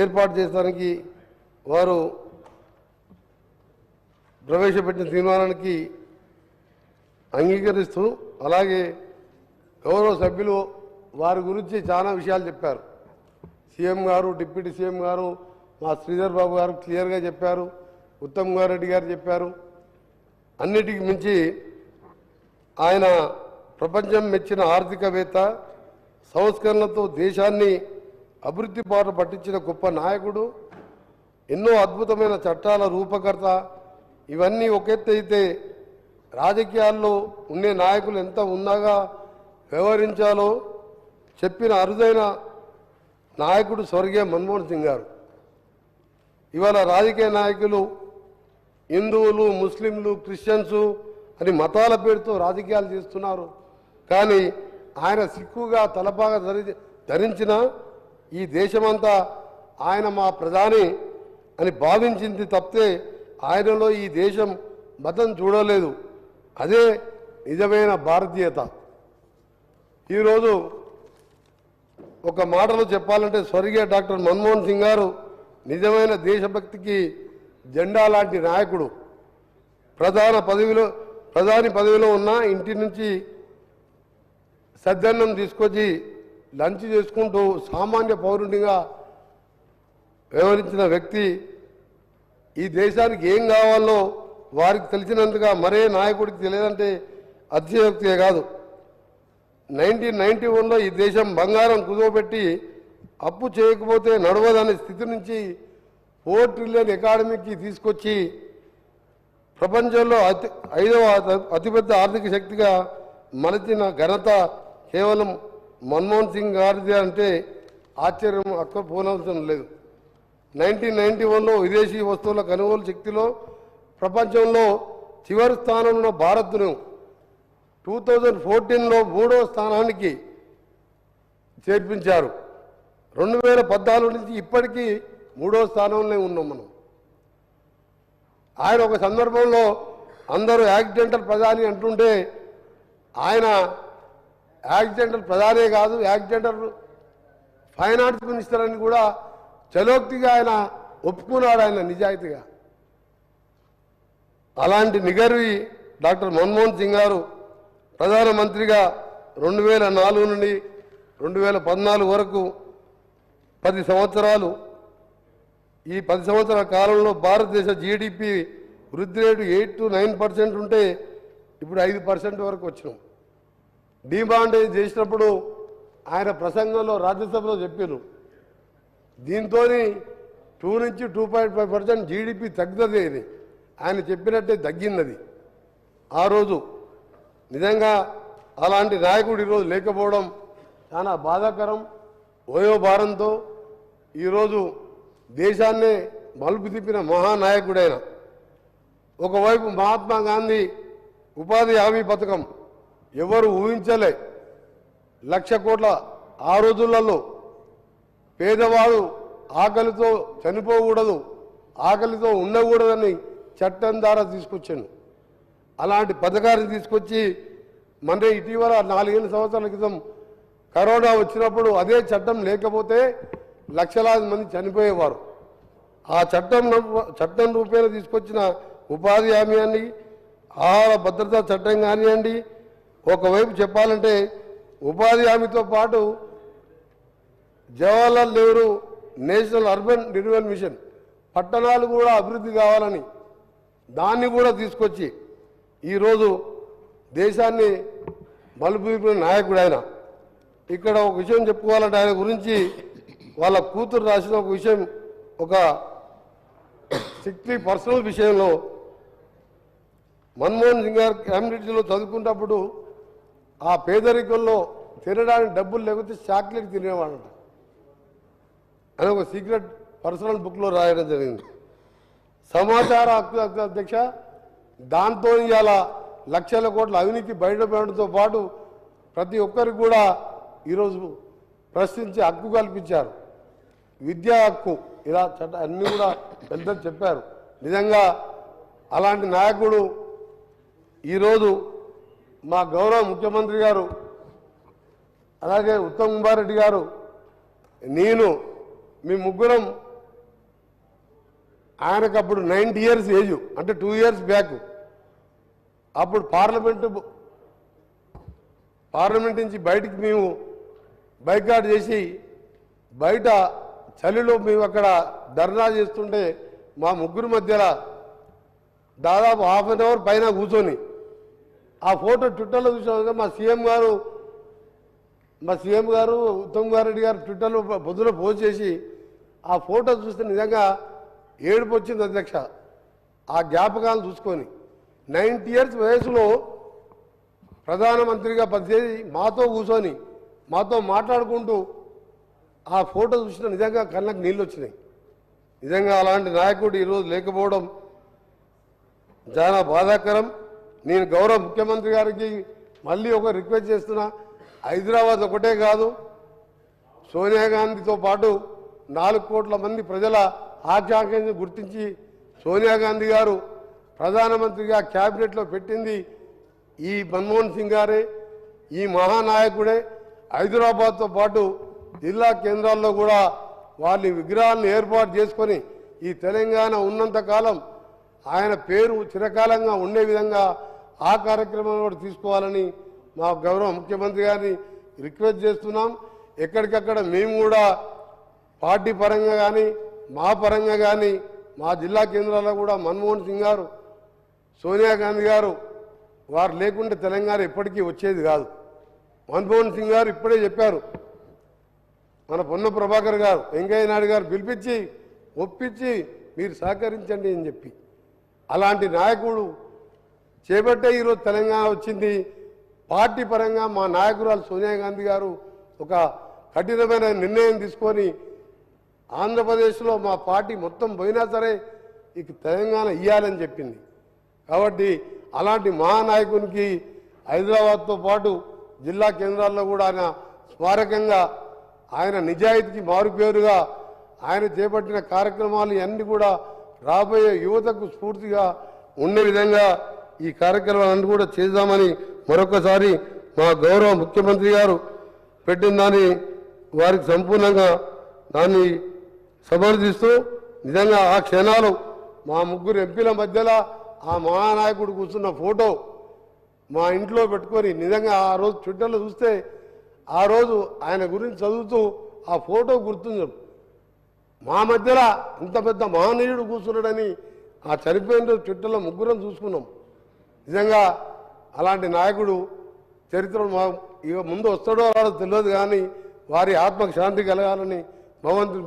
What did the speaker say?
ఏర్పాటు చేయడానికి వారు ప్రవేశపెట్టిన తీర్మానానికి అంగీకరిస్తూ అలాగే గౌరవ సభ్యులు వారి గురించి చాలా విషయాలు చెప్పారు. సీఎం గారు డిప్యూటీ సీఎం గారు మా శ్రీధర్ బాబు గారు క్లియర్గా చెప్పారు ఉత్తమ్ కుమార్ రెడ్డి గారు చెప్పారు. అన్నిటికి మించి ఆయన ప్రపంచం మెచ్చిన ఆర్థికవేత్త సంస్కరణలతో దేశాన్ని అభివృద్ధి బాట పట్టించిన గొప్ప నాయకుడు ఎన్నో అద్భుతమైన చట్టాల రూపకర్త ఇవన్నీ ఒక రాజకీయాల్లో ఉండే నాయకులు ఎంత ఉన్నాగా వ్యవహరించాలో చెప్పిన అరుదైన నాయకుడు స్వర్గీయ మన్మోహన్ సింగ్ గారు. ఇవాళ రాజకీయ నాయకులు హిందువులు ముస్లింలు క్రిస్టియన్స్ అని మతాల పేరుతో రాజకీయాలు చేస్తున్నారు. కానీ ఆయన సిక్కుగా తలపాగా ధరి ధరించిన ఈ దేశమంతా ఆయన మా ప్రధాని అని భావించింది తప్పితే ఆయనలో ఈ దేశం మతం చూడలేదు. అదే నిజమైన భారతీయత. ఈరోజు ఒక మాటలో చెప్పాలంటే స్వర్గీయ డాక్టర్ మన్మోహన్ సింగ్ గారు నిజమైన దేశభక్తికి జెండా లాంటి నాయకుడు. ప్రధాన పదవిలో ప్రధాని పదవిలో ఉన్న ఇంటి నుంచి సద్దన్నం తీసుకొచ్చి లంచ్ చేసుకుంటూ సామాన్య పౌరునిగా వ్యవహరించిన వ్యక్తి ఈ దేశానికి ఏం కావాలో వారికి తెలిసినందుగా మరే నాయకుడికి తెలియదంటే అతిశయోక్తియే కాదు. నైన్టీన్ నైన్టీ వన్లో ఈ దేశం బంగారం కుదవబెట్టి అప్పు చేయకపోతే నడవదనే స్థితి నుంచి ఫోర్ ట్రిలియన్ ఎకాడమీకి తీసుకొచ్చి ప్రపంచంలో అతి ఐదవ అతిపెద్ద ఆర్థిక శక్తిగా మలచిన ఘనత కేవలం మన్మోహన్ సింగ్ గారిది అంటే ఆశ్చర్యం అక్క పోనవసరం లేదు. నైన్టీన్ నైన్టీ వన్లో విదేశీ వస్తువుల కొనుగోలు శక్తిలో ప్రపంచంలో చివరి స్థానంలో భారత్ను టూ థౌజండ్ ఫోర్టీన్లో మూడో స్థానానికి చేర్పించారు. రెండు వేల పద్నాలుగు నుంచి ఇప్పటికీ మూడో స్థానంలో ఉన్నాం మనం. ఆయన ఒక సందర్భంలో అందరూ యాక్సిడెంటల్ ప్రధాని అంటుంటే ఆయన యాక్సిడెంటల్ ప్రధానే కాదు యాక్సిడెంటల్ ఆర్ట్స్ మినిస్టర్ అని కూడా చలోక్తిగా ఆయన ఒప్పుకున్నాడు ఆయన నిజాయితీగా. అలాంటి నిగర్వి డాక్టర్ మన్మోహన్ సింగ్ గారు ప్రధానమంత్రిగా రెండు వేల నాలుగు నుండి రెండు వేల పద్నాలుగు వరకు పది సంవత్సరాలు ఈ పది సంవత్సరాల కాలంలో భారతదేశ జీడిపి వృద్ధి rate eight to nine percent ఉంటే ఇప్పుడు ఐదు పర్సెంట్ వరకు వచ్చినాం. డిమాండ్ చేసినప్పుడు ఆయన ప్రసంగంలో రాజ్యసభలో చెప్పారు దీంతో టూ నుంచి two point five percent GDP తగ్గుతుంది ఇది ఆయన చెప్పినట్టే తగ్గింది ఆ రోజు నిజంగా అలాంటి నాయకుడు ఈరోజు లేకపోవడం చాలా బాధాకరం. వయోభారంతో ఈరోజు దేశాన్నే మలుపు తిప్పిన మహానాయకుడైన. ఒకవైపు మహాత్మా గాంధీ ఉపాధి హామీ పథకం ఎవరు ఊహించలే. లక్ష కోట్ల ఆ రోజులలో పేదవాడు ఆకలితో చనిపోకూడదు ఆకలితో ఉండకూడదని చట్టం ద్వారా తీసుకొచ్చాను. అలాంటి పథకాన్ని తీసుకొచ్చి మన ఇటీవల నాలుగేళ్ళ సంవత్సరాల క్రితం కరోనా వచ్చినప్పుడు అదే చట్టం లేకపోతే లక్షలాది మంది చనిపోయేవారు. ఆ చట్టం చట్టం రూపేణ తీసుకొచ్చిన ఉపాధి హామీ అని ఆహార భద్రతా చట్టం కానివ్వండి ఒకవైపు చెప్పాలంటే ఉపాధి హామీతో పాటు Jawaharlal Nehru national urban renewal mission పట్టణాలు కూడా అభివృద్ధి కావాలని దాన్ని కూడా తీసుకొచ్చి ఈరోజు దేశాన్ని మలుపు నాయకుడు ఆయన. ఇక్కడ ఒక విషయం చెప్పుకోవాలంటే ఆయన గురించి వాళ్ళ కూతురు రాసిన ఒక విషయం ఒక సిక్స్టీ పర్సనల్ విషయంలో మన్మోహన్ సింగ్ గారు క్యాబినెట్లో చదువుకున్నప్పుడు ఆ పేదరికంలో తినడానికి డబ్బులు లేకపోతే చాక్లెట్ తినేవాడంట అని ఒక సీక్రెట్ పర్సనల్ బుక్లో రాయడం జరిగింది. సమాచార హక్కు హక్కు అధ్యక్ష దాంతో ఇవాళ లక్షల కోట్ల అవినీతి బయటపడడంతో పాటు ప్రతి ఒక్కరికి కూడా ఈరోజు ప్రశ్నించి హక్కు కల్పించారు. విద్యా హక్కు ఇలా చట్ట అన్నీ కూడా పెద్దలు చెప్పారు. నిజంగా అలాంటి నాయకుడు ఈరోజు మా గౌరవ ముఖ్యమంత్రి గారు అలాగే ఉత్తమ్ కుమార్ రెడ్డి గారు నేను మీ ముగ్గురం ఆయనకు అప్పుడు నైంటీ ఇయర్స్ ఏజ్ అంటే టూ ఇయర్స్ బ్యాక్. అప్పుడు పార్లమెంటు పార్లమెంట్ నుంచి బయటికి మేము బైకాట్ చేసి బయట చలిలో మేము అక్కడ ధర్నా చేస్తుంటే మా ముగ్గురు మధ్యలో దాదాపు హాఫ్ అన్ అవర్ పైన కూర్చొని ఆ ఫోటో ట్విట్టర్లో చూసాం మా సీఎం గారు మా సీఎం గారు ఉత్తమ్ కుమార్ రెడ్డి గారు ట్విట్టర్లో పొద్దున పోస్ట్ చేసి ఆ ఫోటో చూస్తే నిజంగా ఏడుపు వచ్చింది అధ్యక్ష. ఆ జ్ఞాపకాలు చూసుకొని నైంటీ ఇయర్స్ వయసులో ప్రధానమంత్రిగా పనిచేసి మాతో కూర్చొని మాతో మాట్లాడుకుంటూ ఆ ఫోటో చూసిన నిజంగా కళ్ళకు నీళ్ళు వచ్చినాయి. నిజంగా అలాంటి నాయకుడు ఈరోజు లేకపోవడం చాలా బాధాకరం. నేను గౌరవ ముఖ్యమంత్రి గారికి మళ్ళీ ఒక రిక్వెస్ట్ చేస్తున్నా. హైదరాబాద్ ఒకటే కాదు సోనియా గాంధీతో పాటు నాలుగు కోట్ల మంది ప్రజల ఆకాంక్షను గుర్తించి సోనియా గాంధీ గారు ప్రధానమంత్రిగా క్యాబినెట్లో పెట్టింది ఈ మన్మోహన్ సింగ్ గారే ఈ మహానాయకుడే. హైదరాబాద్తో పాటు జిల్లా కేంద్రాల్లో కూడా వాళ్ళ విగ్రహాలను ఏర్పాటు చేసుకొని ఈ తెలంగాణ ఉన్నంతకాలం ఆయన పేరు చిరకాలంగా ఉండే విధంగా ఆ కార్యక్రమాన్ని కూడా తీసుకోవాలని మా గౌరవ ముఖ్యమంత్రి గారిని రిక్వెస్ట్ చేస్తున్నాం. ఎక్కడికక్కడ మేము కూడా పార్టీ పరంగా కానీ మా పరంగా కానీ మా జిల్లా కేంద్రాల్లో కూడా మన్మోహన్ సింగ్ గారు సోనియా గాంధీ గారు వారు లేకుంటే తెలంగాణ ఎప్పటికీ వచ్చేది కాదు. మన్మోహన్ సింగ్ గారు ఇప్పుడే చెప్పారు. మన పొన్న ప్రభాకర్ గారు వెంకయ్య నాయుడు గారు పిలిపించి ఒప్పించి మీరు సహకరించండి అని చెప్పి. అలాంటి నాయకుడు చేపట్టే ఈరోజు తెలంగాణ వచ్చింది. పార్టీ పరంగా మా నాయకురాలు సోనియా గాంధీ గారు ఒక కఠినమైన నిర్ణయం తీసుకొని ఆంధ్రప్రదేశ్లో మా పార్టీ మొత్తం పోయినా సరే ఇక తెలంగాణ ఇవ్వాలని చెప్పింది. కాబట్టి అలాంటి మహానాయకునికి హైదరాబాద్తో పాటు జిల్లా కేంద్రాల్లో కూడా ఆయన స్మారకంగా ఆయన నిజాయితీకి మారుపేరుగా ఆయన చేపట్టిన కార్యక్రమాలు అన్ని కూడా రాబోయే యువతకు స్ఫూర్తిగా ఉండే విధంగా ఈ కార్యక్రమాలన్నీ కూడా చేద్దామని మరొకసారి మా గౌరవ ముఖ్యమంత్రి గారు పెట్టిన దాన్ని వారికి సంపూర్ణంగా దాన్ని సమర్థిస్తూ నిజంగా ఆ క్షణాలు మా ముగ్గురు ఎంపీల మధ్యలో ఆ మహానాయకుడు కూర్చున్న ఫోటో మా ఇంట్లో పెట్టుకొని నిజంగా ఆ రోజు ట్విట్టర్లో చూస్తే ఆ రోజు ఆయన గురించి చదువుతూ ఆ ఫోటో గుర్తుంది. మా మధ్యలో ఇంత పెద్ద మహనీయుడు కూర్చున్నాడని ఆ చనిపోయిన రోజు ట్విట్టర్లో ముగ్గురం చూసుకున్నాం. నిజంగా అలాంటి నాయకుడు చరిత్ర ఇక ముందు వస్తాడో రాడో తెలియదు కానీ వారి ఆత్మకు శాంతి కలగాలని భగవంతుడు